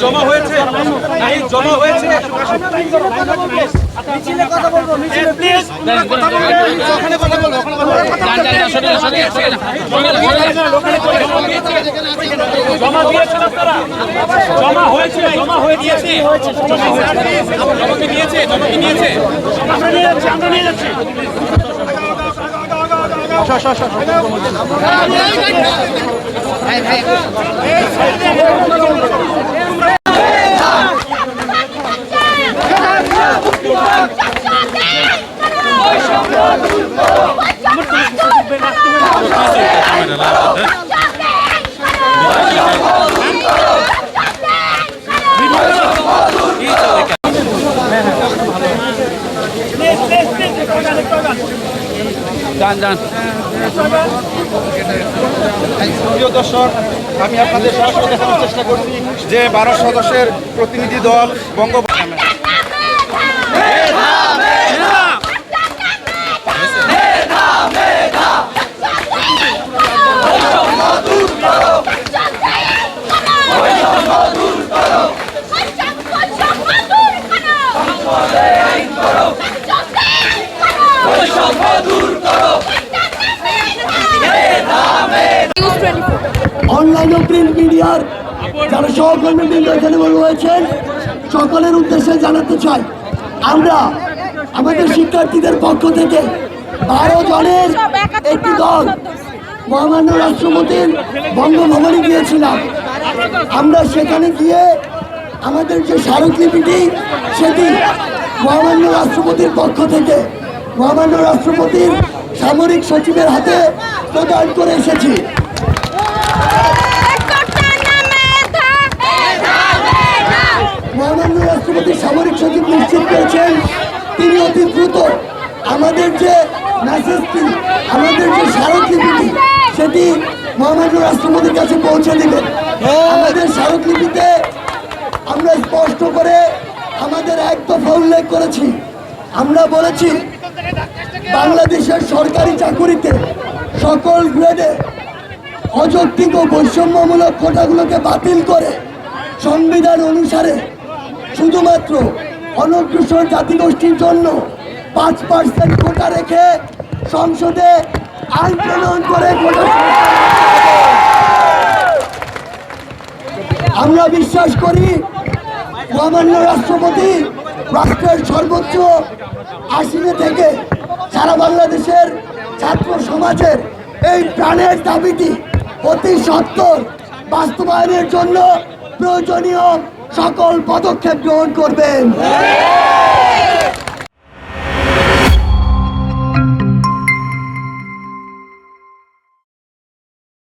জমা হয়েছে জমা হয়েছে ওখানে কথা বলো ওখানে কথা বলো। জমা দিয়েছেন আপনারা জমা হয়েছে জমা হয়ে দিয়েছে জমা কি দিয়েছে জমা কি দিয়েছে আমরা নিয়ে যাচ্ছি আমরা নিয়ে যাচ্ছি Let's go, let's go. প্রিয় দর্শক আমি আপনাদের সরাসরি দেখানোর চেষ্টা করছি যে বারো সদস্যের প্রতিনিধি দল বঙ্গ মিডিয়ার যারা সহকর্মীবৃন্দ এখানে রয়েছেন সকলের উদ্দেশ্যে জানাতে চাই, আমরা আমাদের শিক্ষার্থীদের পক্ষ থেকে বারো জনের একটি দল মহামান্য রাষ্ট্রপতির বঙ্গভবনে গিয়েছিলাম। আমরা সেখানে গিয়ে আমাদের যে স্মারকলিপিটি, সেটি মহামান্য রাষ্ট্রপতির পক্ষ থেকে, মহামান্য রাষ্ট্রপতির সামরিক সচিবের হাতে প্রদান করে এসেছি মহামান্য রাষ্ট্রপতি সামরিক সচিব নিশ্চিত করেছেন, তিনি অতি দ্রুত আমাদের যে মেসেজটি আমাদের যে স্মারকলিপিটি, সেটি মহামান্য রাষ্ট্রপতির কাছে পৌঁছে দিবেন আমাদের স্মারকলিপিতে আমরা স্পষ্ট করে আমাদের এক দফা উল্লেখ করেছি। আমরা বলেছি, বাংলাদেশের সরকারি চাকুরিতে সকল গ্রেডে অযৌক্তিক ও বৈষম্যমূলক কোটাগুলোকে বাতিল করে সংবিধান অনুসারে শুধুমাত্র অনগ্রসর জাতিগোষ্ঠীর জন্য পাঁচ পার্সেন্ট কোটা রেখে সংসদে আইন প্রণয়ন করে আমরা বিশ্বাস করি মহামান্য রাষ্ট্রপতি রাষ্ট্রের সর্বোচ্চ আসনে থেকে সারা বাংলাদেশের ছাত্র সমাজের এই প্রাণের দাবিটি অতি সত্তর বাস্তবায়নের জন্য প্রয়োজনীয় সকল পদক্ষেপ গ্রহণ করবেন।